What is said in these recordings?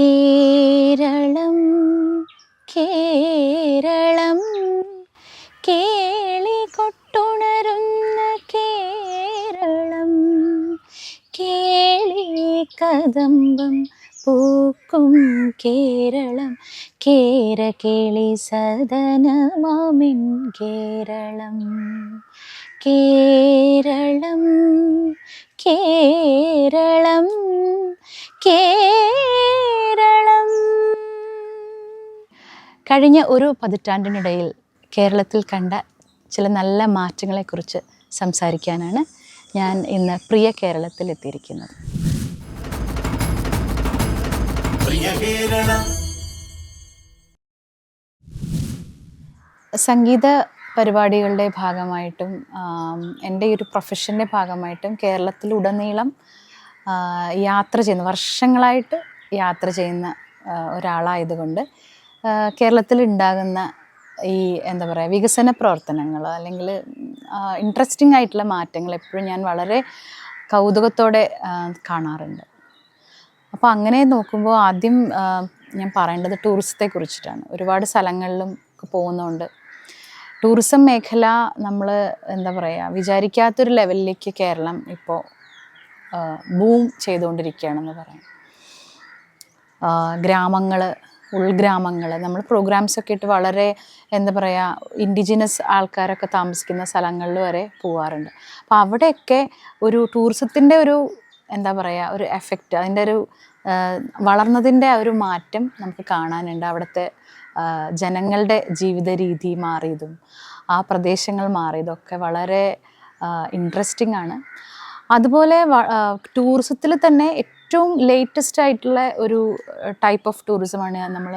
കേരളം കേരളം. കേളി കൊട്ടുണരുന്ന കേരളം. കേളി കദംബം പൂക്കും കേരളം. കേര കേളി സദനമാമിൻ കേരളം. കേരളം കേരളം കേരളം. കഴിഞ്ഞ ഒരു പതിറ്റാണ്ടിനിടയിൽ കേരളത്തിൽ കണ്ട ചില നല്ല മാറ്റങ്ങളെക്കുറിച്ച് സംസാരിക്കാനാണ് ഞാൻ ഇന്ന് പ്രിയ കേരളത്തിൽ എത്തിയിരിക്കുന്നത്. സംഗീത പരിപാടികളുടെ ഭാഗമായിട്ടും എന്റെ ഈ ഒരു പ്രൊഫഷന്റെ ഭാഗമായിട്ടും കേരളത്തിലുടനീളം യാത്ര ചെയ്യുന്ന വർഷങ്ങളായിട്ട് യാത്ര ചെയ്യുന്ന ഒരാളായതുകൊണ്ട് കേരളത്തിൽ ഉണ്ടാകുന്ന ഈ എന്താ പറയുക വികസന പ്രവർത്തനങ്ങൾ അല്ലെങ്കിൽ ഇൻട്രസ്റ്റിംഗ് ആയിട്ടുള്ള മാറ്റങ്ങൾ എപ്പോഴും ഞാൻ വളരെ കൗതുകത്തോടെ കാണാറുണ്ട്. അപ്പോൾ അങ്ങനെ നോക്കുമ്പോൾ ആദ്യം ഞാൻ പറയേണ്ടത് ടൂറിസത്തെ കുറിച്ചിട്ടാണ് ഒരുപാട് സ്ഥലങ്ങളിലും പോകുന്നതുകൊണ്ട് ടൂറിസം മേഖല നമ്മൾ എന്താ പറയുക വിചാരിക്കാത്തൊരു ലെവലിലേക്ക് കേരളം ഇപ്പോൾ ബൂം ചെയ്തുകൊണ്ടിരിക്കുകയാണെന്ന് പറയാം. ഗ്രാമങ്ങൾ ഉൾഗ്രാമങ്ങൾ നമ്മൾ പ്രോഗ്രാംസ് ഒക്കെ ഇട്ട് വളരെ എന്താ പറയുക ഇൻഡിജിനസ് ആൾക്കാരൊക്കെ താമസിക്കുന്ന സ്ഥലങ്ങളിൽ വരെ പോവാറുണ്ട്. അപ്പോൾ അവിടെയൊക്കെ ഒരു ടൂറിസത്തിന്റെ ഒരു എന്താ പറയുക ഒരു എഫക്റ്റ് അതിന്റെ ഒരു വളർന്നതിന്റെ ഒരു മാറ്റം നമുക്ക് കാണാനുണ്ട്. അവിടുത്തെ ജനങ്ങളുടെ ജീവിത രീതി മാറിയതും ആ പ്രദേശങ്ങൾ മാറിയതും ഒക്കെ വളരെ ഇൻട്രസ്റ്റിംഗ് ആണ്. അതുപോലെ ടൂറിസത്തിൽ തന്നെ ഏറ്റവും ലേറ്റസ്റ്റ് ആയിട്ടുള്ള ഒരു ടൈപ്പ് ഓഫ് ടൂറിസമാണ് നമ്മൾ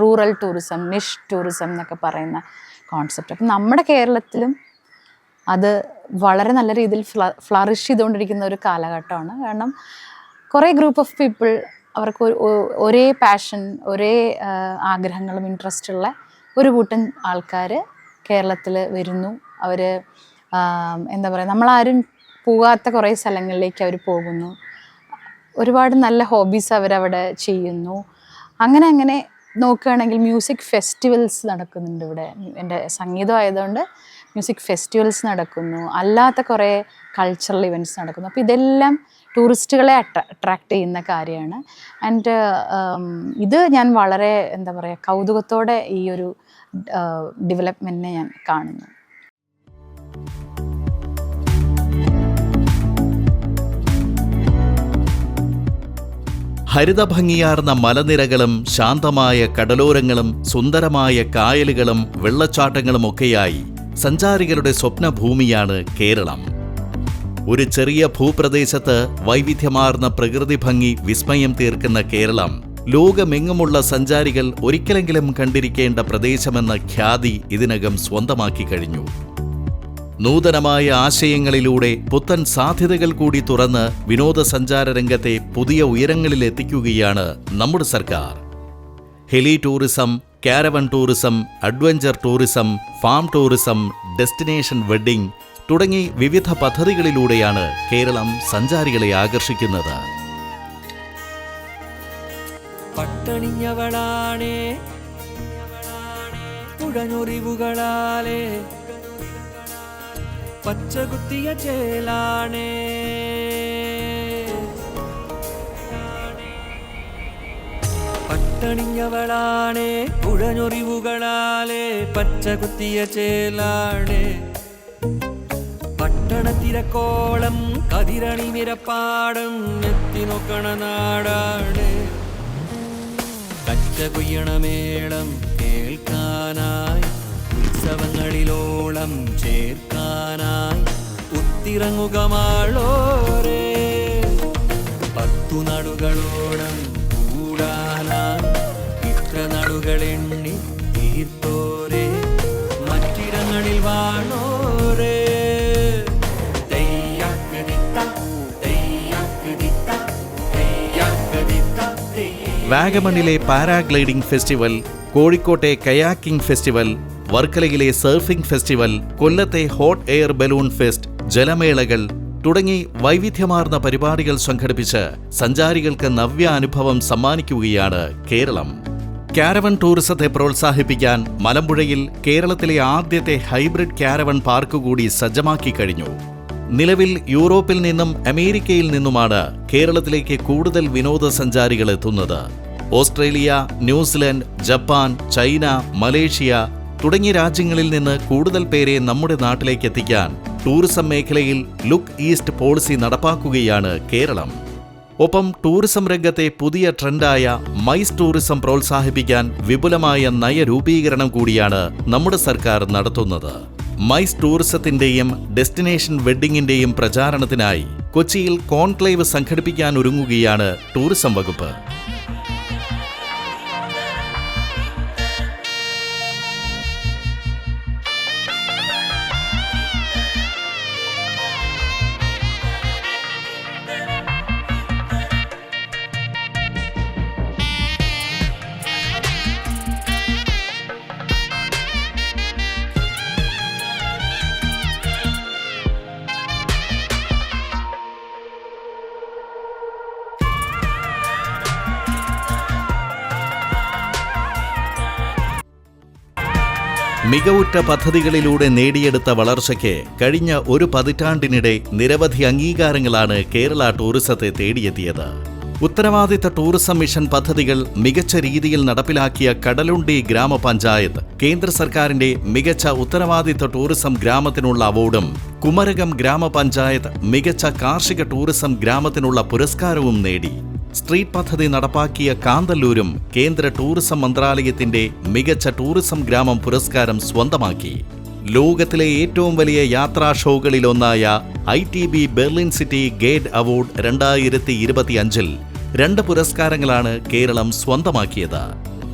റൂറൽ ടൂറിസം നിഷ് ടൂറിസം എന്നൊക്കെ പറയുന്ന കോൺസെപ്റ്റ് അപ്പം നമ്മുടെ കേരളത്തിലും അത് വളരെ നല്ല രീതിയിൽ ഫ്ല ഫ്ലറിഷ് ചെയ്തുകൊണ്ടിരിക്കുന്ന ഒരു കാലഘട്ടമാണ്. കാരണം കുറേ ഗ്രൂപ്പ് ഓഫ് പീപ്പിൾ അവർക്ക് ഒരു- പാഷൻ ഒരേ ആഗ്രഹങ്ങളും ഇൻട്രസ്റ്റ് ഉള്ള ഒരു കൂട്ടം ആൾക്കാർ കേരളത്തിൽ വരുന്നു. അവർ എന്താ പറയുക നമ്മളാരും പോകാത്ത കുറേ സ്ഥലങ്ങളിലേക്ക് അവർ പോകുന്നു. ഒരുപാട് നല്ല ഹോബീസ് അവരവിടെ ചെയ്യുന്നു. അങ്ങനെ അങ്ങനെ നോക്കുകയാണെങ്കിൽ മ്യൂസിക് ഫെസ്റ്റിവൽസ് നടക്കുന്നുണ്ട് ഇവിടെ. എന്റെ സംഗീതം ആയതുകൊണ്ട് മ്യൂസിക് ഫെസ്റ്റിവൽസ് നടക്കുന്നു. അല്ലാത്ത കുറേ കൾച്ചറൽ ഇവന്റ്സ് നടക്കുന്നു. അപ്പോൾ ഇതെല്ലാം ടൂറിസ്റ്റുകളെ അട്രാക്ട് ചെയ്യുന്ന കാര്യമാണ്. ആൻഡ് ഇത് ഞാൻ വളരെ എന്താ പറയുക കൗതുകത്തോടെ ഈ ഒരു ഡെവലപ്മെന്റിനെ ഞാൻ കാണുന്നു. ഹരിത ഭംഗിയാർന്ന മലനിരകളും ശാന്തമായ കടലോരങ്ങളും സുന്ദരമായ കായലുകളും വെള്ളച്ചാട്ടങ്ങളുമൊക്കെയായി സഞ്ചാരികളുടെ സ്വപ്നഭൂമിയാണ് കേരളം. ഒരു ചെറിയ ഭൂപ്രദേശത്ത് വൈവിധ്യമാർന്ന പ്രകൃതി ഭംഗി വിസ്മയം തീർക്കുന്ന കേരളം. ലോകമെങ്ങുമുള്ള സഞ്ചാരികൾ ഒരിക്കലെങ്കിലും കണ്ടിരിക്കേണ്ട പ്രദേശമെന്ന ഖ്യാതി ഇതിനകം സ്വന്തമാക്കി കഴിഞ്ഞു. നൂതനമായ ആശയങ്ങളിലൂടെ പുത്തൻ സാധ്യതകൾ കൂടി തുറന്ന് വിനോദസഞ്ചാര രംഗത്തെ പുതിയ ഉയരങ്ങളിൽ എത്തിക്കുകയാണ് നമ്മുടെ സർക്കാർ. Heli tourism caravan tourism adventure tourism farm tourism destination wedding തുടങ്ങി വിവിധ പദ്ധതികളിലൂടെയാണ് കേരളം സഞ്ചാരികളെ ആകർഷിക്കുന്നത്. പട്ടണിഞ്ഞവളാണേ. കുഴഞ്ഞൊറിവുകളാലേ പച്ചകുത്തിയ ചേലാണേ. പട്ടണിഞ്ഞവളാണേ. കുഴഞ്ഞൊറിവുകളാലേ പച്ചകുത്തിയ ചേലാണേ. പട്ടണത്തിരക്കോളം കതിരണി നിരപ്പാടം എത്തി നോക്കണ നാടാണ്. കച്ച കുയ്യണമേളം കേൾക്കാനായി ഉത്സവങ്ങളിലോളം ചേർക്കാനായി ഉത്തിറങ്ങുക മാളോരേ. പത്തു നടുകളോളം കൂടാനായി ഇത്ര നടുകളെണ്ണി തീർത്തോരേ. മറ്റിടങ്ങളിൽ വാണോരേ. വാഗമണിലെ പാരാഗ്ലൈഡിംഗ് ഫെസ്റ്റിവൽ കോഴിക്കോട്ടെ കയാക്കിംഗ് ഫെസ്റ്റിവൽ വർക്കലയിലെ സർഫിംഗ് ഫെസ്റ്റിവൽ കൊല്ലത്തെ ഹോട്ട് എയർ ബലൂൺ ഫെസ്റ്റ് ജലമേളകൾ തുടങ്ങി വൈവിധ്യമാർന്ന പരിപാടികൾ സംഘടിപ്പിച്ച് സഞ്ചാരികൾക്ക് നവ്യ അനുഭവം സമ്മാനിക്കുകയാണ് കേരളം. കാരവൺ ടൂറിസത്തെ പ്രോത്സാഹിപ്പിക്കാൻ മലമ്പുഴയിൽ കേരളത്തിലെ ആദ്യത്തെ ഹൈബ്രിഡ് കാരവൺ പാർക്ക് കൂടി സജ്ജമാക്കി കഴിഞ്ഞു. നിലവിൽ യൂറോപ്പിൽ നിന്നും അമേരിക്കയിൽ നിന്നുമാണ് കേരളത്തിലേക്ക് കൂടുതൽ വിനോദസഞ്ചാരികൾ എത്തുന്നത്. Australia New Zealand Japan China Malaysia തുടങ്ങിയ രാജ്യങ്ങളിൽ നിന്ന് കൂടുതൽ പേരെ നമ്മുടെ നാട്ടിലേക്ക് എത്തിക്കാൻ ടൂറിസം മേഖലയിൽ ലുക്ക് ഈസ്റ്റ് പോളിസി നടപ്പാക്കുകയാണ് കേരളം. ഒപ്പം ടൂറിസം രംഗത്തെ പുതിയ ട്രെൻഡായ മൈസ് ടൂറിസം പ്രോത്സാഹിപ്പിക്കാൻ വിപുലമായ നയരൂപീകരണം കൂടിയാണ് നമ്മുടെ സർക്കാർ നടത്തുന്നത്. മൈസ് ടൂറിസത്തിന്റെയും ഡെസ്റ്റിനേഷൻ വെഡ്ഡിംഗിന്റെയും പ്രചാരണത്തിനായി കൊച്ചിയിൽ കോൺക്ലേവ് സംഘടിപ്പിക്കാനൊരുങ്ങുകയാണ് ടൂറിസം വകുപ്പ്. മികവുറ്റ പദ്ധതികളിലൂടെ നേടിയെടുത്ത വളർച്ചയ്ക്ക് കഴിഞ്ഞ ഒരു പതിറ്റാണ്ടിനിടെ നിരവധി അംഗീകാരങ്ങളാണ് കേരള ടൂറിസത്തെ തേടിയെത്തിയത്. ഉത്തരവാദിത്ത ടൂറിസം മിഷൻ പദ്ധതികൾ മികച്ച രീതിയിൽ നടപ്പിലാക്കിയ കടലുണ്ടി ഗ്രാമപഞ്ചായത്ത് കേന്ദ്ര സർക്കാരിന്റെ മികച്ച ഉത്തരവാദിത്ത ടൂറിസം ഗ്രാമത്തിനുള്ള അവാർഡും കുമരകം ഗ്രാമപഞ്ചായത്ത് മികച്ച കാർഷിക ടൂറിസം ഗ്രാമത്തിനുള്ള പുരസ്കാരവും നേടി. സ്ട്രീറ്റ് പദ്ധതി നടപ്പാക്കിയ കാന്തല്ലൂരും കേന്ദ്ര ടൂറിസം മന്ത്രാലയത്തിന്റെ മികച്ച ടൂറിസം ഗ്രാമം പുരസ്കാരം സ്വന്തമാക്കി. ലോകത്തിലെ ഏറ്റവും വലിയ യാത്രാ ഷോകളിലൊന്നായ I T B Berlin city gate award രണ്ടായിരത്തി ഇരുപത്തിയഞ്ചിൽ രണ്ട് പുരസ്കാരങ്ങളാണ് കേരളം സ്വന്തമാക്കിയത്.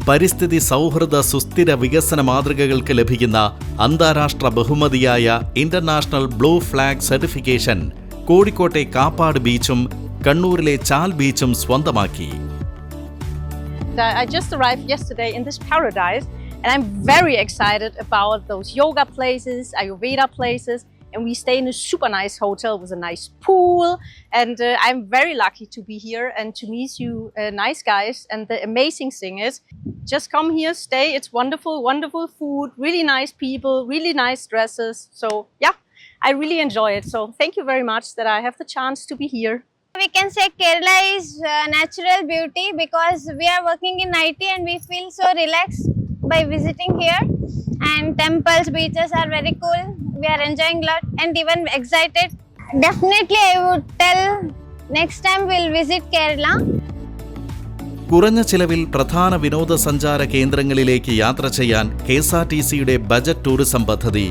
പരിസ്ഥിതി സൗഹൃദ സുസ്ഥിര വികസന മാതൃകകൾക്ക് ലഭിക്കുന്ന അന്താരാഷ്ട്ര ബഹുമതിയായ ഇന്റർനാഷണൽ ബ്ലൂ ഫ്ലാഗ് സർട്ടിഫിക്കേഷൻ കോഴിക്കോട്ടെ കാപ്പാട് ബീച്ചും കണ്ണൂരിലെ ചാൽ ബീച്ചും സ്വന്തമാക്കി I I just arrived yesterday in this paradise and I'm very excited about those yoga places, Ayurveda places, and we stay in a super nice hotel with a nice pool. And uh, I'm very lucky to be here and to meet you, uh, nice guys. And the amazing thing is, just come here, stay. It's wonderful, wonderful food, really nice people, really nice dresses. So, yeah, I really enjoy it. So, thank you very much that I have the chance to be here. We can say Kerala is uh, natural beauty because we are working in IT and we feel so relaxed by visiting here. And temples, beaches are very cool. We are enjoying lot and even excited. Definitely, I would tell next time we'll visit Kerala. കുറഞ്ഞ ചിലവിൽ പ്രധാന വിനോദസഞ്ചാര കേന്ദ്രങ്ങളിലേക്ക് യാത്ര ചെയ്യാൻ K S R T സിയുടെ budget tourism പദ്ധതി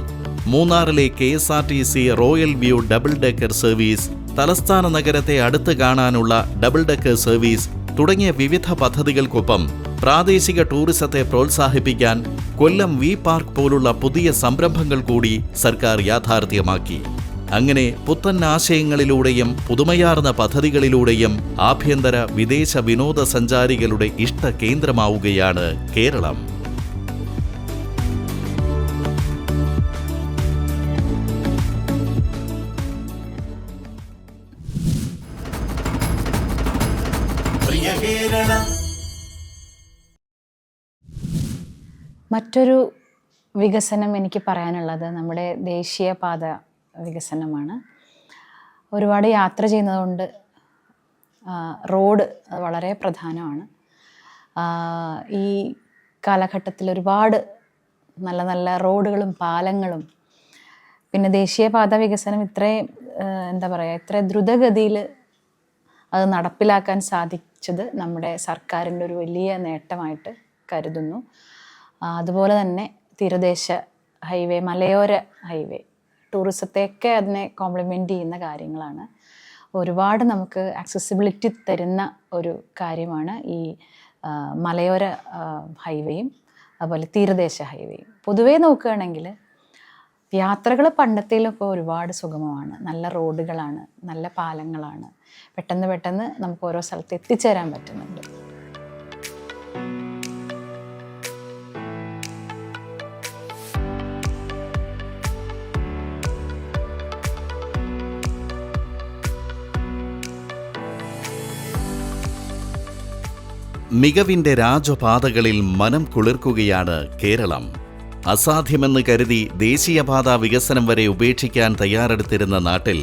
മൂന്നാറിലെ K S R T C royal view double decker service തലസ്ഥാന നഗരത്തെ അടുത്ത് കാണാനുള്ള ഡബിൾ ഡെക്കർ സർവീസ് തുടങ്ങിയ വിവിധ പദ്ധതികൾക്കൊപ്പം പ്രാദേശിക ടൂറിസത്തെ പ്രോത്സാഹിപ്പിക്കാൻ കൊല്ലം വി പാർക്ക് പോലുള്ള പുതിയ സംരംഭങ്ങൾ കൂടി സർക്കാർ യാഥാർത്ഥ്യമാക്കി. അങ്ങനെ പുത്തൻ ആശയങ്ങളിലൂടെയും പുതുമയാർന്ന പദ്ധതികളിലൂടെയും ആഭ്യന്തര വിദേശ വിനോദസഞ്ചാരികളുടെ ഇഷ്ട കേന്ദ്രമാവുകയാണ് കേരളം. മറ്റൊരു വികസനം എനിക്ക് പറയാനുള്ളത് നമ്മുടെ ദേശീയപാത വികസനമാണ്. ഒരുപാട് യാത്ര ചെയ്യുന്നതുകൊണ്ട് റോഡ് വളരെ പ്രധാനമാണ്. ഈ കാലഘട്ടത്തിൽ ഒരുപാട് നല്ല നല്ല റോഡുകളും പാലങ്ങളും പിന്നെ ദേശീയപാത വികസനം ഇത്രയും എന്താ പറയുക ഇത്ര ദ്രുതഗതിയിൽ അത് നടപ്പിലാക്കാൻ സാധിച്ചത് നമ്മുടെ സർക്കാരിന്റെ ഒരു വലിയ നേട്ടമായിട്ട് കരുതുന്നു. അതുപോലെ തന്നെ തീരദേശ ഹൈവേ മലയോര ഹൈവേ. ടൂറിസത്തെയൊക്കെ അതിനെ കോംപ്ലിമെന്റ് ചെയ്യുന്ന കാര്യങ്ങളാണ്. ഒരുപാട് നമുക്ക് ആക്സസിബിലിറ്റി തരുന്ന ഒരു കാര്യമാണ് ഈ മലയോര ഹൈവേയും അതുപോലെ തീരദേശ ഹൈവേയും. പൊതുവേ നോക്കുകയാണെങ്കിൽ യാത്രകൾ പണ്ടത്തേലൊക്കെ ഒരുപാട് സുഗമമാണ്. നല്ല റോഡുകളാണ് നല്ല പാലങ്ങളാണ്. പെട്ടെന്ന് പെട്ടെന്ന് നമുക്ക് ഓരോ സ്ഥലത്ത് എത്തിച്ചേരാൻ പറ്റുന്നുണ്ട്. മികവിന്റെ രാജപാതകളിൽ മനം കുളിർക്കുകയാണ് കേരളം. അസാധ്യമെന്ന് കരുതി ദേശീയപാത വികസനം വരെ ഉപേക്ഷിക്കാൻ തയ്യാറെടുത്തിരുന്ന നാട്ടിൽ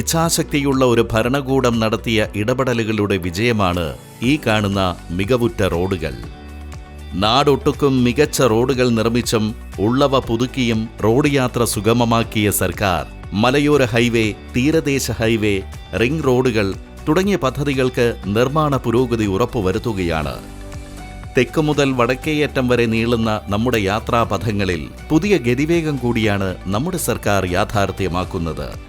ഇച്ഛാശക്തിയുള്ള ഒരു ഭരണകൂടം നടത്തിയ ഇടപെടലുകളുടെ വിജയമാണ് ഈ കാണുന്ന മികവുറ്റ റോഡുകൾ. നാടൊട്ടുക്കും മികച്ച റോഡുകൾ നിർമ്മിച്ചും ഉള്ളവ പുതുക്കിയും റോഡ് യാത്ര സുഗമമാക്കിയ സർക്കാർ മലയോര ഹൈവേ തീരദേശ ഹൈവേ റിംഗ് റോഡുകൾ തുടങ്ങിയ പദ്ധതികൾക്ക് നിർമ്മാണ പുരോഗതി ഉറപ്പുവരുത്തുകയാണ്. തെക്ക് മുതൽ വടക്കേയറ്റം വരെ നീളുന്ന നമ്മുടെ യാത്രാപഥങ്ങളിൽ പുതിയ ഗതിവേഗം കൂടിയാണ് നമ്മുടെ സർക്കാർ യാഥാർത്ഥ്യമാക്കുന്നത്.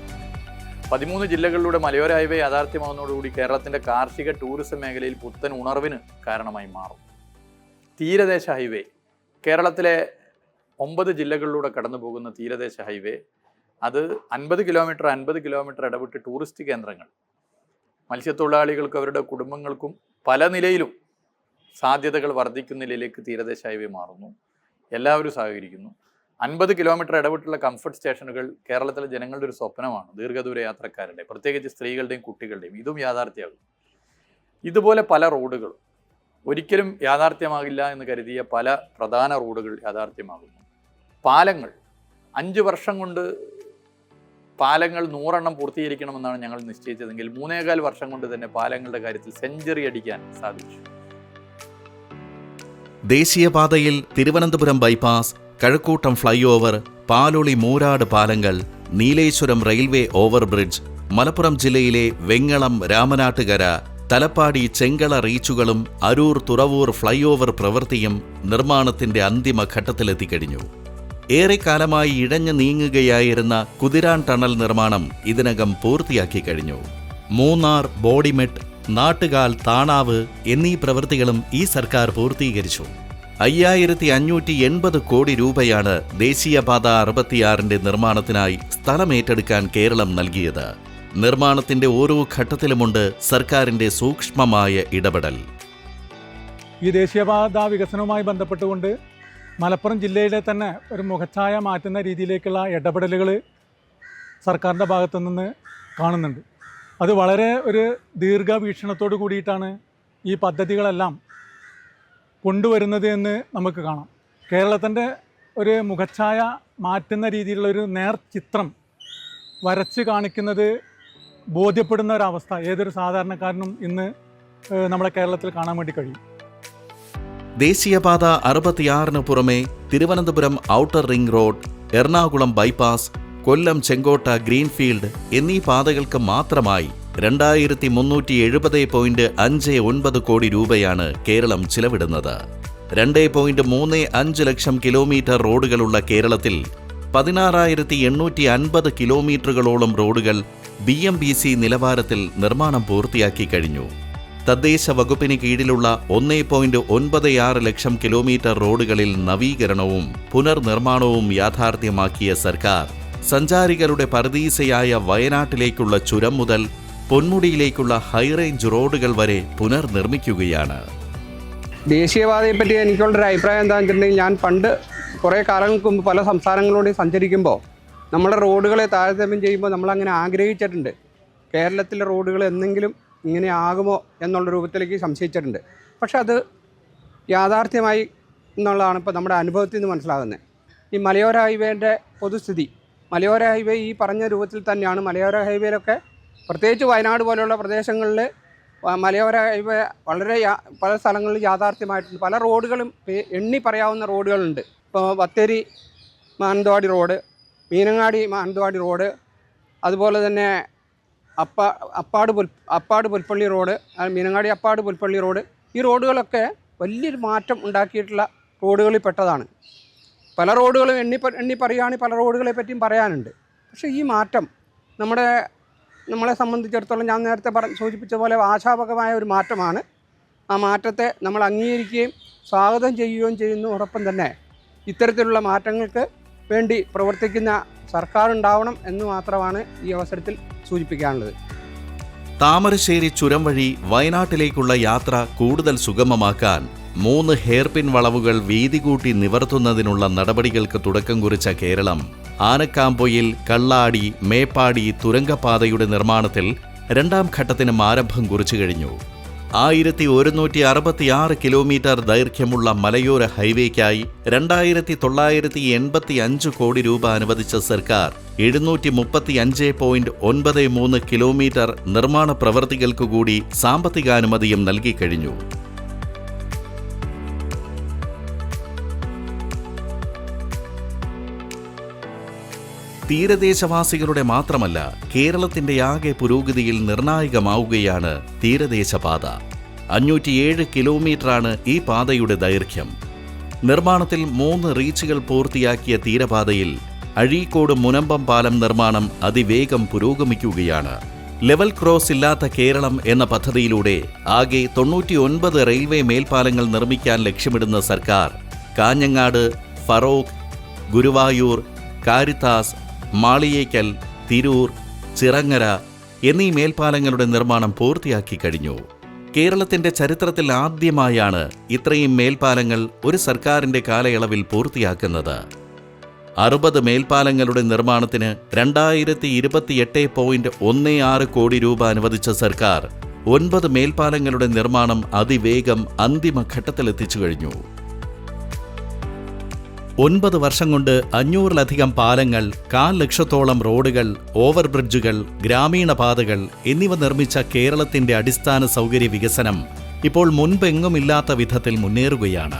പതിമൂന്ന് ജില്ലകളിലൂടെ മലയോര ഹൈവേ യാഥാർത്ഥ്യമാകുന്നതോടുകൂടി കേരളത്തിന്റെ കാർഷിക ടൂറിസം മേഖലയിൽ പുത്തൻ ഉണർവിന് കാരണമായി മാറും. തീരദേശ ഹൈവേ. കേരളത്തിലെ ഒമ്പത് ജില്ലകളിലൂടെ കടന്നു പോകുന്ന തീരദേശ ഹൈവേ. അത് അൻപത് കിലോമീറ്റർ അൻപത് കിലോമീറ്റർ ഇടവിട്ട് ടൂറിസ്റ്റ് കേന്ദ്രങ്ങൾ. മത്സ്യത്തൊഴിലാളികൾക്കും അവരുടെ കുടുംബങ്ങൾക്കും പല നിലയിലും സാധ്യതകൾ വർദ്ധിക്കുന്ന നിലയിലേക്ക് തീരദേശ ഹൈവേ മാറുന്നു. എല്ലാവരും സഹകരിക്കുന്നു. അൻപത് കിലോമീറ്റർ ഇടവിട്ടുള്ള കംഫർട്ട് സ്റ്റേഷനുകൾ കേരളത്തിലെ ജനങ്ങളുടെ ഒരു സ്വപ്നമാണ്. ദീർഘദൂര യാത്രക്കാരുടെ പ്രത്യേകിച്ച് സ്ത്രീകളുടെയും കുട്ടികളുടെയും. ഇതും യാഥാർത്ഥ്യമാകും ഇതുപോലെ പല റോഡുകളും. ഒരിക്കലും യാഥാർത്ഥ്യമാകില്ല എന്ന് കരുതിയ പല പ്രധാന റോഡുകൾ യാഥാർത്ഥ്യമാകുന്നു. പാലങ്ങൾ. അഞ്ച് വർഷം കൊണ്ട് പാലങ്ങൾ നൂറെണ്ണം പൂർത്തീകരിക്കണമെന്നാണ് ഞങ്ങൾ നിശ്ചയിച്ചതെങ്കിൽ മൂന്നേകാൽ വർഷം കൊണ്ട് തന്നെ പാലങ്ങളുടെ കാര്യത്തിൽ സെഞ്ചുറി അടിക്കാൻ സാധിച്ചു. ദേശീയപാതയിൽ Thiruvananthapuram bypass Kazhakkoottam flyover Paloli Moorad പാലങ്ങൾ നീലേശ്വരം റെയിൽവേ ഓവർബ്രിഡ്ജ് മലപ്പുറം ജില്ലയിലെ വെങ്ങളം രാമനാട്ടുകര തലപ്പാടി ചെങ്കള റീച്ചുകളും അരൂർ തുറവൂർ ഫ്ലൈ ഓവർ പ്രവൃത്തിയും നിർമ്മാണത്തിന്റെ അന്തിമ ഘട്ടത്തിലെത്തിക്കഴിഞ്ഞു ഏറെക്കാലമായി ഇഴഞ്ഞു നീങ്ങുകയായിരുന്ന കുതിരാൻ ടണൽ നിർമ്മാണം ഇതിനകം പൂർത്തിയാക്കി കഴിഞ്ഞു. മൂന്നാർ ബോഡിമെട്ട് നാട്ടുകാൽ താണാവ് എന്നീ പ്രവൃത്തികളും ഈ സർക്കാർ പൂർത്തീകരിച്ചു. അയ്യായിരത്തി അഞ്ഞൂറ്റി എൺപത് കോടി രൂപയാണ് ദേശീയപാത അറുപത്തിയാറിന്റെ നിർമ്മാണത്തിനായി സ്ഥലമേറ്റെടുക്കാൻ കേരളം നൽകിയത്. നിർമ്മാണത്തിന്റെ ഓരോ ഘട്ടത്തിലുമുണ്ട് സർക്കാരിന്റെ സൂക്ഷ്മമായ ഇടപെടൽ. ഈ ദേശീയപാത വികസനവുമായി ബന്ധപ്പെട്ടുകൊണ്ട് മലപ്പുറം ജില്ലയിലെ തന്നെ ഒരു മുഖച്ഛായ മാറ്റുന്ന രീതിയിലേക്കുള്ള ഇടപെടലുകൾ സർക്കാരിന്റെ ഭാഗത്തു നിന്ന് കാണുന്നുണ്ട്. അത് വളരെ ഒരു ദീർഘവീക്ഷണത്തോട് കൂടിയിട്ടാണ് ഈ പദ്ധതികളെല്ലാം കൊണ്ടുവരുന്നത് എന്ന് നമുക്ക് കാണാം. കേരളത്തിന്റെ ഒരു മുഖച്ഛായ മാറ്റുന്ന രീതിയിലുള്ള ഒരു നേർ ചിത്രം വരച്ച് കാണിക്കുന്നത് ബോധ്യപ്പെടുന്ന ഒരവസ്ഥ ഏതൊരു സാധാരണക്കാരനും ഇന്ന് നമ്മുടെ കേരളത്തിൽ കാണാൻ വേണ്ടി കഴിയും. ദേശീയപാത അറുപത്തിയാറിന് പുറമെ Thiruvananthapuram outer ring road Ernakulam bypass Kollam Chenkotta greenfield എന്നീ പാതകൾക്ക് മാത്രമായി രണ്ടായിരത്തി മുന്നൂറ്റി എഴുപത് പോയിന്റ് അഞ്ച് ഒൻപത് കോടി രൂപയാണ് കേരളം ചിലവിടുന്നത്. രണ്ട് പോയിന്റ് മൂന്ന് അഞ്ച് ലക്ഷം കിലോമീറ്റർ റോഡുകളുള്ള കേരളത്തിൽ പതിനാറായിരത്തി എണ്ണൂറ്റി അൻപത് കിലോമീറ്ററുകളോളം റോഡുകൾ ബി എം ബി സി നിലവാരത്തിൽ നിർമ്മാണം പൂർത്തിയാക്കി കഴിഞ്ഞു. തദ്ദേശ വകുപ്പിന് കീഴിലുള്ള ഒന്നേ പോയിന്റ് ഒൻപത് ആറ് ലക്ഷം കിലോമീറ്റർ റോഡുകളിൽ നവീകരണവും പുനർനിർമ്മാണവും യാഥാർത്ഥ്യമാക്കിയ സർക്കാർ. സഞ്ചാരികളുടെ പരദീസയായ വയനാട്ടിലേക്കുള്ള ചുരം മുതൽ പൊന്മുടിയിലേക്കുള്ള ഹൈറേഞ്ച് റോഡുകൾ വരെ പുനർനിർമ്മിക്കുകയാണ്. ദേശീയപാതയെ പറ്റി എനിക്കുള്ളൊരു അഭിപ്രായം എന്താണെന്ന് വെച്ചിട്ടുണ്ടെങ്കിൽ ഞാൻ പണ്ട് കുറേ കാലങ്ങൾക്ക് മുമ്പ് പല സംസ്ഥാനങ്ങളിലൂടെ സഞ്ചരിക്കുമ്പോൾ നമ്മുടെ റോഡുകളെ താരതമ്യം ചെയ്യുമ്പോൾ നമ്മളങ്ങനെ ആഗ്രഹിച്ചിട്ടുണ്ട്. കേരളത്തിലെ റോഡുകൾ എന്തെങ്കിലും ഇങ്ങനെ ആകുമോ എന്നുള്ള രൂപത്തിലേക്ക് സംശയിച്ചിട്ടുണ്ട്. പക്ഷെ അത് യാഥാർത്ഥ്യമായി എന്നുള്ളതാണ് ഇപ്പോൾ നമ്മുടെ അനുഭവത്തിൽ നിന്ന് മനസ്സിലാകുന്നത്. ഈ മലയോര ഹൈവേന്റെ പൊതുസ്ഥിതി മലയോര ഹൈവേ ഈ പറഞ്ഞ രൂപത്തിൽ തന്നെയാണ്. മലയോര ഹൈവേയിലൊക്കെ പ്രത്യേകിച്ച് വയനാട് പോലെയുള്ള പ്രദേശങ്ങളിൽ മലയോര ഹൈവേ വളരെ പല സ്ഥലങ്ങളിൽ യാഥാർത്ഥ്യമായിട്ടുണ്ട്. പല റോഡുകളും എണ്ണി പറയാവുന്ന റോഡുകളുണ്ട്. ഇപ്പോൾ ബത്തേരി മാനന്തവാടി റോഡ് മീനങ്ങാടി മാനന്തവാടി റോഡ് അതുപോലെ തന്നെ അപ്പ അപ്പാട് പുൽ അപ്പാട് പുൽപ്പള്ളി റോഡ് മീനങ്ങാടി അപ്പാട് പുൽപ്പള്ളി റോഡ് ഈ റോഡുകളൊക്കെ വലിയൊരു മാറ്റം ഉണ്ടാക്കിയിട്ടുള്ള റോഡുകളിൽ പെട്ടതാണ്. പല റോഡുകളും എണ്ണി എണ്ണി പറയുകയാണെങ്കിൽ പല റോഡുകളെ പറ്റിയും പറയാനുണ്ട്. പക്ഷേ ഈ മാറ്റം നമ്മുടെ നമ്മളെ സംബന്ധിച്ചിടത്തോളം ഞാൻ നേരത്തെ പറ സൂചിപ്പിച്ച പോലെ ആശാപകമായ ഒരു മാറ്റമാണ്. ആ മാറ്റത്തെ നമ്മൾ അംഗീകരിക്കുകയും സ്വാഗതം ചെയ്യുകയും ചെയ്യുന്നതോടൊപ്പം തന്നെ ഇത്തരത്തിലുള്ള മാറ്റങ്ങൾക്ക് വേണ്ടി പ്രവർത്തിക്കുന്ന സർക്കാർ ഉണ്ടാവണം എന്ന് മാത്രമാണ് ഈ അവസരത്തിൽ സൂചിപ്പിക്കാനുള്ളത്. താമരശ്ശേരി ചുരം വഴി വയനാട്ടിലേക്കുള്ള യാത്ര കൂടുതൽ സുഗമമാക്കാൻ മൂന്ന് ഹെയർപിൻ വളവുകൾ വീതി കൂട്ടി നിവർത്തുന്നതിനുള്ള നടപടികൾക്ക് തുടക്കം കുറിച്ച കേരളം ആനക്കാമ്പൊയിൽ കള്ളാടി മേപ്പാടി തുരങ്കപാതയുടെ നിർമ്മാണത്തിൽ രണ്ടാം ഘട്ടത്തിനും ആരംഭം കുറിച്ചു കഴിഞ്ഞു. ആയിരത്തി ഒരുന്നൂറ്റി അറുപത്തിയാറ് കിലോമീറ്റർ ദൈർഘ്യമുള്ള മലയോര ഹൈവേക്കായി രണ്ടായിരത്തി തൊള്ളായിരത്തി എൺപത്തി അഞ്ച് കോടി രൂപ അനുവദിച്ച സർക്കാർ എഴുന്നൂറ്റി മുപ്പത്തി അഞ്ച് പോയിന്റ് ഒൻപത് മൂന്ന് കിലോമീറ്റർ നിർമ്മാണ പ്രവൃത്തികൾക്കു കൂടി സാമ്പത്തികാനുമതിയും നൽകിക്കഴിഞ്ഞു. തീരദേശവാസികളുടെ മാത്രമല്ല കേരളത്തിന്റെ ആകെ പുരോഗതിയിൽ നിർണായകമാവുകയാണ് തീരദേശപാത. അഞ്ഞൂറ്റിയേഴ് കിലോമീറ്ററാണ് ഈ പാതയുടെ ദൈർഘ്യം. നിർമ്മാണത്തിൽ മൂന്ന് റീച്ചുകൾ പൂർത്തിയാക്കിയ തീരപാതയിൽ അഴീക്കോട് മുനമ്പം പാലം നിർമ്മാണം അതിവേഗം പുരോഗമിക്കുകയാണ്. ലെവൽ ക്രോസ് ഇല്ലാത്ത കേരളം എന്ന പദ്ധതിയിലൂടെ ആകെ തൊണ്ണൂറ്റിയൊൻപത് റെയിൽവേ മേൽപ്പാലങ്ങൾ നിർമ്മിക്കാൻ ലക്ഷ്യമിടുന്ന സർക്കാർ കാഞ്ഞങ്ങാട് ഫറോക്ക് ഗുരുവായൂർ കാരിത്താസ് മാളിയേക്കൽ തിരൂർ ചിറങ്ങര എന്നീ മേൽപ്പാലങ്ങളുടെ നിർമ്മാണം പൂർത്തിയാക്കി കഴിഞ്ഞു. കേരളത്തിന്റെ ചരിത്രത്തിൽ ആദ്യമായാണ് ഇത്രയും മേൽപ്പാലങ്ങൾ ഒരു സർക്കാരിന്റെ കാലയളവിൽ പൂർത്തിയാക്കുന്നത്. അറുപത് മേൽപ്പാലങ്ങളുടെ നിർമ്മാണത്തിന് രണ്ടായിരത്തി ഇരുപത്തിയെട്ട് പോയിന്റ് ഒന്ന് ആറ് കോടി രൂപ അനുവദിച്ച സർക്കാർ ഒൻപത് മേൽപ്പാലങ്ങളുടെ നിർമ്മാണം അതിവേഗം അന്തിമഘട്ടത്തിലെത്തിച്ചു കഴിഞ്ഞു. ഒൻപത് വർഷം കൊണ്ട് അഞ്ഞൂറിലധികം പാലങ്ങൾ കാൽ ലക്ഷത്തോളം റോഡുകൾ ഓവർബ്രിഡ്ജുകൾ ഗ്രാമീണ പാതകൾ എന്നിവ നിർമ്മിച്ച കേരളത്തിന്റെ അടിസ്ഥാന സൗകര്യ വികസനം ഇപ്പോൾ മുൻപെങ്ങുമില്ലാത്ത വിധത്തിൽ മുന്നേറുകയാണ്.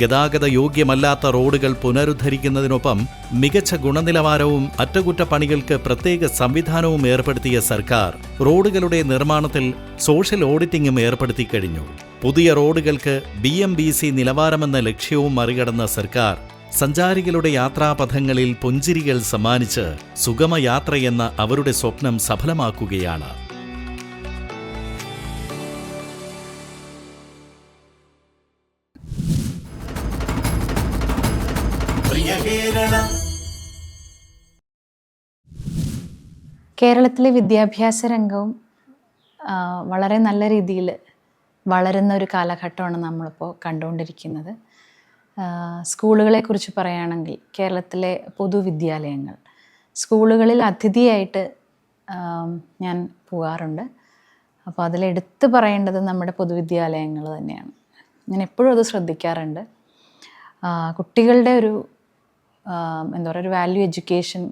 ഗതാഗത യോഗ്യമല്ലാത്ത റോഡുകൾ പുനരുദ്ധരിക്കുന്നതിനൊപ്പം മികച്ച ഗുണനിലവാരവും അറ്റകുറ്റപ്പണികൾക്ക് പ്രത്യേക സംവിധാനവും ഏർപ്പെടുത്തിയ സർക്കാർ റോഡുകളുടെ നിർമ്മാണത്തിൽ സോഷ്യൽ ഓഡിറ്റിംഗും ഏർപ്പെടുത്തി കഴിഞ്ഞു. പുതിയ റോഡുകൾക്ക് ബി എം ബി സി നിലവാരമെന്ന ലക്ഷ്യവും മറികടന്ന സർക്കാർ സഞ്ചാരികളുടെ യാത്രാപഥങ്ങളിൽ പുഞ്ചിരികൾ സമ്മാനിച്ച് സുഗമയാത്രയെന്ന അവരുടെ സ്വപ്നം സഫലമാക്കുകയാണ്. കേരള. കേരളത്തിലെ വിദ്യാഭ്യാസ രംഗവും വളരെ നല്ല രീതിയിൽ വളരുന്ന ഒരു കാലഘട്ടമാണ് നമ്മളിപ്പോൾ കണ്ടുകൊണ്ടിരിക്കുന്നത്. സ്കൂളുകളെക്കുറിച്ച് പറയുകയാണെങ്കിൽ കേരളത്തിലെ പൊതുവിദ്യാലയങ്ങൾ. സ്കൂളുകളിൽ അതിഥിയായിട്ട് ഞാൻ പോകാറുണ്ട്. അപ്പോൾ അതിലെടുത്ത് പറയേണ്ടത് നമ്മുടെ പൊതുവിദ്യാലയങ്ങൾ തന്നെയാണ്. ഞാൻ എപ്പോഴും അത് ശ്രദ്ധിക്കാറുണ്ട്. കുട്ടികളുടെ ഒരു എന്താ പറയുക ഒരു വാല്യൂ എഡ്യൂക്കേഷൻ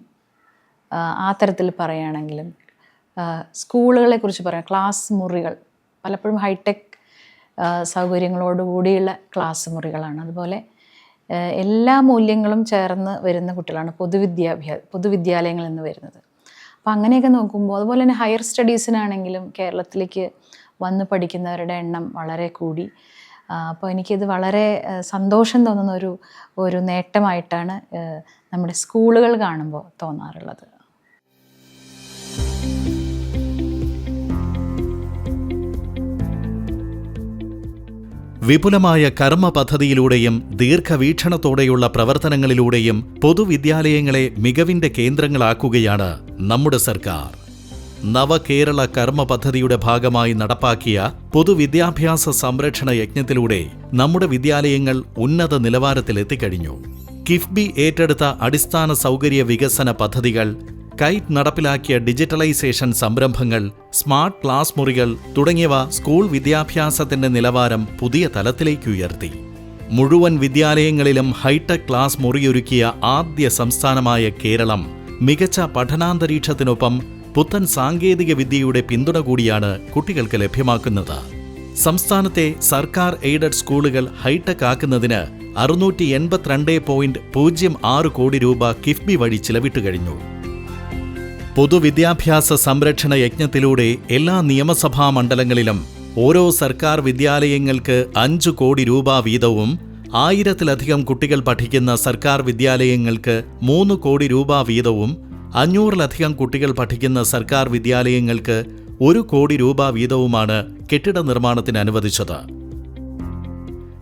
ആ, തരത്തിൽ പറയുകയാണെങ്കിലും സ്കൂളുകളെ കുറിച്ച് പറയാം. ക്ലാസ് മുറികൾ. പലപ്പോഴും ഹൈടെക് സൗകര്യങ്ങളോടുകൂടിയുള്ള ക്ലാസ് മുറികളാണ്. അതുപോലെ എല്ലാ മൂല്യങ്ങളും ചേർന്ന് വരുന്ന കുട്ടികളാണ് പൊതുവിദ്യാഭ്യാസ പൊതുവിദ്യാലയങ്ങളിൽ നിന്ന് വരുന്നത്. അപ്പം അങ്ങനെയൊക്കെ നോക്കുമ്പോൾ അതുപോലെ തന്നെ ഹയർ സ്റ്റഡീസിനാണെങ്കിലും കേരളത്തിലേക്ക് വന്ന് പഠിക്കുന്നവരുടെ എണ്ണം വളരെ കൂടി. അപ്പോൾ എനിക്കിത് വളരെ സന്തോഷം തോന്നുന്ന ഒരു ഒരു നേട്ടമായിട്ടാണ് നമ്മുടെ സ്കൂളുകൾ കാണുമ്പോൾ തോന്നാറുള്ളത്. വിപുലമായ കർമ്മ പദ്ധതിയിലൂടെയും ദീർഘവീക്ഷണത്തോടെയുള്ള പ്രവർത്തനങ്ങളിലൂടെയും പൊതുവിദ്യാലയങ്ങളെ മികവിന്റെ കേന്ദ്രങ്ങളാക്കുകയാണ് നമ്മുടെ സർക്കാർ. നവകേരള കർമ്മ പദ്ധതിയുടെ ഭാഗമായി നടപ്പാക്കിയ പൊതുവിദ്യാഭ്യാസ സംരക്ഷണ യജ്ഞത്തിലൂടെ നമ്മുടെ വിദ്യാലയങ്ങൾ ഉന്നത നിലവാരത്തിലെത്തിക്കഴിഞ്ഞു. കിഫ്ബി ഏറ്റെടുത്ത അടിസ്ഥാന സൗകര്യ വികസന പദ്ധതികൾ കൈറ്റ് നടപ്പിലാക്കിയ ഡിജിറ്റലൈസേഷൻ സംരംഭങ്ങൾ സ്മാർട്ട് ക്ലാസ് മുറികൾ തുടങ്ങിയവ സ്കൂൾ വിദ്യാഭ്യാസത്തിന്റെ നിലവാരം പുതിയ തലത്തിലേക്ക് ഉയർത്തി. മുഴുവൻ വിദ്യാലയങ്ങളിലും ഹൈടെക് ക്ലാസ് മുറിയൊരുക്കിയ ആദ്യ സംസ്ഥാനമായ കേരളം മികച്ച പഠനാന്തരീക്ഷത്തിനൊപ്പം പുത്തൻ സാങ്കേതിക വിദ്യയുടെ പിന്തുണ കൂടിയാണ് കുട്ടികൾക്ക് ലഭ്യമാക്കുന്നത്. സംസ്ഥാനത്തെ സർക്കാർ എയ്ഡഡ് സ്കൂളുകൾ ഹൈടെക് ആക്കുന്നതിന് അറുന്നൂറ്റി എൺപത്തിരണ്ട് പോയിന്റ് പൂജ്യം ആറ് കോടി രൂപ കിഫ്ബി വഴി ചിലവിട്ട് കഴിഞ്ഞു. പൊതുവിദ്യാഭ്യാസ സംരക്ഷണ യജ്ഞത്തിലൂടെ എല്ലാ നിയമസഭാ മണ്ഡലങ്ങളിലും ഓരോ സർക്കാർ വിദ്യാലയങ്ങൾക്ക് അഞ്ചു കോടി രൂപ വീതവും ആയിരത്തിലധികം കുട്ടികൾ പഠിക്കുന്ന സർക്കാർ വിദ്യാലയങ്ങൾക്ക് മൂന്ന് കോടി രൂപ വീതവും അഞ്ഞൂറിലധികം കുട്ടികൾ പഠിക്കുന്ന സർക്കാർ വിദ്യാലയങ്ങൾക്ക് ഒരു കോടി രൂപ വീതവുമാണ് കെട്ടിട നിർമ്മാണത്തിന് അനുവദിച്ചത്.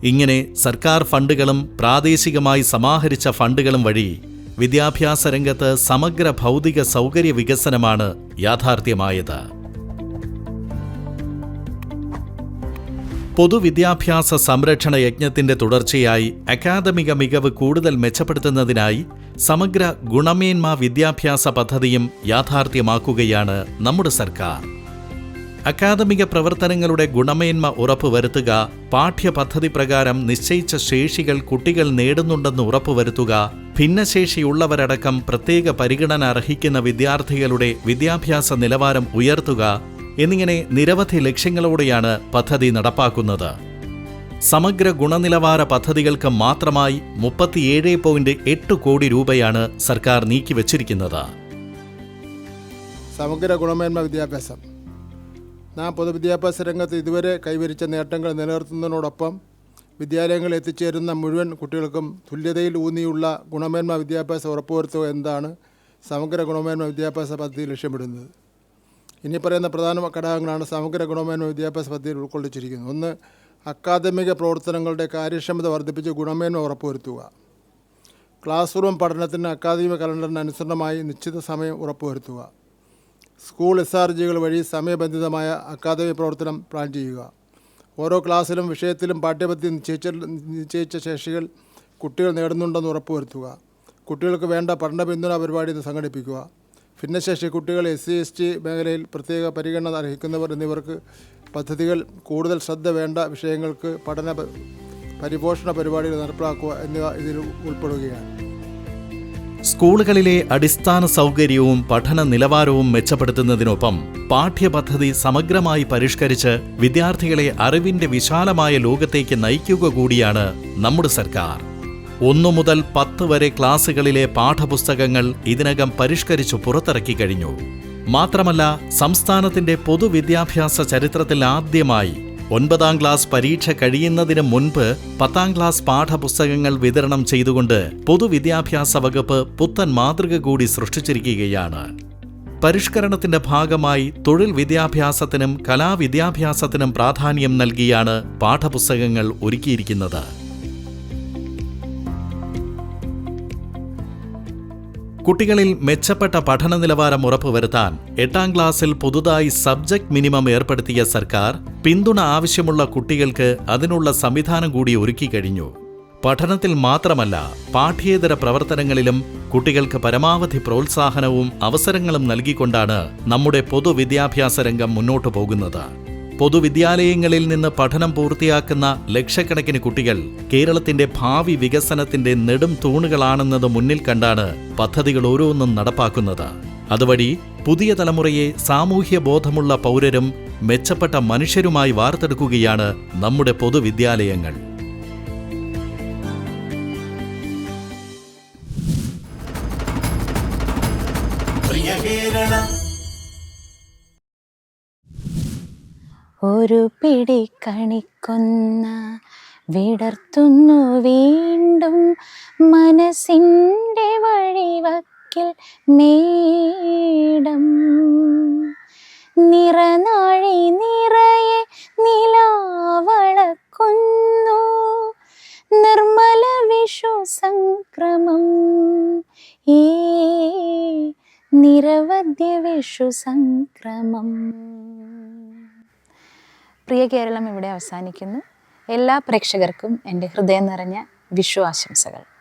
ഇങ്ങനെ സർക്കാർ ഫണ്ടുകളും പ്രാദേശികമായി സമാഹരിച്ച ഫണ്ടുകളും വഴി വിദ്യാഭ്യാസ രംഗത്ത് സമഗ്ര ഭൗതിക സൗകര്യ വികസനമാണ് യാഥാർത്ഥ്യമായത്. പൊതുവിദ്യാഭ്യാസ സംരക്ഷണ യജ്ഞത്തിന്റെ തുടർച്ചയായി അക്കാദമിക മികവ് കൂടുതൽ മെച്ചപ്പെടുത്തുന്നതിനായി സമഗ്ര ഗുണമേന്മ വിദ്യാഭ്യാസ പദ്ധതിയും യാഥാർത്ഥ്യമാക്കുകയാണ് നമ്മുടെ സർക്കാർ. അക്കാദമിക പ്രവർത്തനങ്ങളുടെ ഗുണമേന്മ ഉറപ്പുവരുത്തുക പാഠ്യപദ്ധതി പ്രകാരം നിശ്ചയിച്ച ശേഷികൾ കുട്ടികൾ നേടുന്നുണ്ടെന്ന് ഉറപ്പുവരുത്തുക ഭിന്നശേഷിയുള്ളവരടക്കം പ്രത്യേക പരിഗണന അർഹിക്കുന്ന വിദ്യാർത്ഥികളുടെ വിദ്യാഭ്യാസ നിലവാരം ഉയർത്തുക എന്നിങ്ങനെ നിരവധി ലക്ഷ്യങ്ങളോടെയാണ് പദ്ധതി നടപ്പാക്കുന്നത്. സമഗ്ര ഗുണനിലവാര പദ്ധതികൾക്ക് മാത്രമായി മുപ്പത്തിയേഴ് പോയിന്റ് എട്ട് കോടി രൂപയാണ് സർക്കാർ നീക്കിവച്ചിരിക്കുന്നത്. സമഗ്ര ഗുണമേന്മ വിദ്യാഭ്യാസം. നാം പൊതുവിദ്യാഭ്യാസ രംഗത്ത് ഇതുവരെ കൈവരിച്ച നേട്ടങ്ങൾ നിലനിർത്തുന്നതിനോടൊപ്പം വിദ്യാലയങ്ങളിൽ എത്തിച്ചേരുന്ന മുഴുവൻ കുട്ടികൾക്കും തുല്യതയിൽ ഊന്നിയുള്ള ഗുണമേന്മ വിദ്യാഭ്യാസം ഉറപ്പുവരുത്തുക എന്നതാണ് സമഗ്ര ഗുണമേന്മ വിദ്യാഭ്യാസ പദ്ധതി ലക്ഷ്യമിടുന്നത്. ഇനി പറയുന്ന പ്രധാന ഘടകങ്ങളാണ് സമഗ്ര ഗുണമേന്മ വിദ്യാഭ്യാസ പദ്ധതിയിൽ ഉൾക്കൊള്ളിച്ചിരിക്കുന്നത്. ഒന്ന് അക്കാദമിക പ്രവർത്തനങ്ങളുടെ കാര്യക്ഷമത വർദ്ധിപ്പിച്ച് ഗുണമേന്മ ഉറപ്പുവരുത്തുക. ക്ലാസ് റൂം പഠനത്തിന് അക്കാദമിക കലണ്ടറിന് അനുസരണമായി നിശ്ചിത സമയം ഉറപ്പുവരുത്തുക. സ്കൂൾ എസ് ആർ ജികൾ വഴി സമയബന്ധിതമായ അക്കാദമിക പ്രവർത്തനം പ്ലാൻ ചെയ്യുക. ഓരോ ക്ലാസ്സിലും വിഷയത്തിലും പാഠ്യപദ്ധതി നിശ്ചയിച്ച നിശ്ചയിച്ച ശേഷികൾ കുട്ടികൾ നേടുന്നുണ്ടെന്ന് ഉറപ്പുവരുത്തുക. കുട്ടികൾക്ക് വേണ്ട പഠന പിന്തുണ പരിപാടി സംഘടിപ്പിക്കുക. ഭിന്നശേഷി കുട്ടികൾ എസ് സി എസ് ടി മേഖലയിൽ പ്രത്യേക പരിഗണന അർഹിക്കുന്നവർ എന്നിവർക്ക് പദ്ധതികൾ കൂടുതൽ ശ്രദ്ധ വേണ്ട വിഷയങ്ങൾക്ക് പഠന പരിപോഷണ പരിപാടികൾ നടപ്പിലാക്കുക എന്നിവ ഇതിൽ ഉൾപ്പെടുകയാണ്. സ്കൂളുകളിലെ അടിസ്ഥാന സൗകര്യവും പഠന നിലവാരവും മെച്ചപ്പെടുത്തുന്നതിനൊപ്പം പാഠ്യപദ്ധതി സമഗ്രമായി പരിഷ്കരിച്ച് വിദ്യാർത്ഥികളെ അറിവിന്റെ വിശാലമായ ലോകത്തേക്ക് നയിക്കുക കൂടിയാണ് നമ്മുടെ സർക്കാർ. ഒന്നു മുതൽ പത്ത് വരെ ക്ലാസുകളിലെ പാഠപുസ്തകങ്ങൾ ഇതിനകം പരിഷ്കരിച്ചു പുറത്തിറക്കി കഴിഞ്ഞു. മാത്രമല്ല സംസ്ഥാനത്തിന്റെ പൊതുവിദ്യാഭ്യാസ ചരിത്രത്തിൽ ആദ്യമായി ഒൻപതാം ക്ലാസ് പരീക്ഷ കഴിയുന്നതിന് മുൻപ് പത്താം ക്ലാസ് പാഠപുസ്തകങ്ങൾ വിതരണം ചെയ്തുകൊണ്ട് പൊതുവിദ്യാഭ്യാസ വകുപ്പ് പുത്തൻ മാതൃക കൂടി സൃഷ്ടിച്ചിരിക്കുകയാണ്. പരിഷ്കരണത്തിന്റെ ഭാഗമായി തൊഴിൽ വിദ്യാഭ്യാസത്തിനും കലാവിദ്യാഭ്യാസത്തിനും പ്രാധാന്യം നൽകിയാണ് പാഠപുസ്തകങ്ങൾ ഒരുക്കിയിരിക്കുന്നത്. കുട്ടികളിൽ മെച്ചപ്പെട്ട പഠന നിലവാരം ഉറപ്പുവരുത്താൻ എട്ടാം ക്ലാസ്സിൽ പുതുതായി സബ്ജക്ട് മിനിമം ഏർപ്പെടുത്തിയ സർക്കാർ പിന്തുണ ആവശ്യമുള്ള കുട്ടികൾക്ക് അതിനുള്ള സംവിധാനം കൂടി ഒരുക്കി കഴിഞ്ഞു. പഠനത്തിൽ മാത്രമല്ല പാഠ്യേതര പ്രവർത്തനങ്ങളിലും കുട്ടികൾക്ക് പരമാവധി പ്രോത്സാഹനവും അവസരങ്ങളും നൽകിക്കൊണ്ടാണ് നമ്മുടെ പൊതുവിദ്യാഭ്യാസ രംഗം മുന്നോട്ടു പോകുന്നത്. പൊതുവിദ്യാലയങ്ങളിൽ നിന്ന് പഠനം പൂർത്തിയാക്കുന്ന ലക്ഷക്കണക്കിന് കുട്ടികൾ കേരളത്തിന്റെ ഭാവി വികസനത്തിന്റെ നെടും തൂണുകളാണെന്നത് മുന്നിൽ കണ്ടാണ് പദ്ധതികൾ ഓരോന്നും നടപ്പാക്കുന്നത്. അതുവഴി പുതിയ തലമുറയെ സാമൂഹ്യ ബോധമുള്ള പൗരരും മെച്ചപ്പെട്ട മനുഷ്യരുമായി വാർത്തെടുക്കുകയാണ് നമ്മുടെ പൊതുവിദ്യാലയങ്ങൾ. ഒരു പിടി കണിക്കുന്ന വിടർത്തുന്നു വീണ്ടും മനസ്സിന്റെ വഴിവക്കിൽ മേടം നിറനാഴി നിറയെ നിലാവളക്കുന്നു. നിർമ്മല വിഷു സംക്രമം. ഏ നിരവധ്യ വിഷു സംക്രമം. പ്രിയ കേരളം ഇവിടെ അവസാനിക്കുന്നു. എല്ലാ പ്രേക്ഷകർക്കും എന്റെ ഹൃദയം നിറഞ്ഞ വിഷു ആശംസകൾ.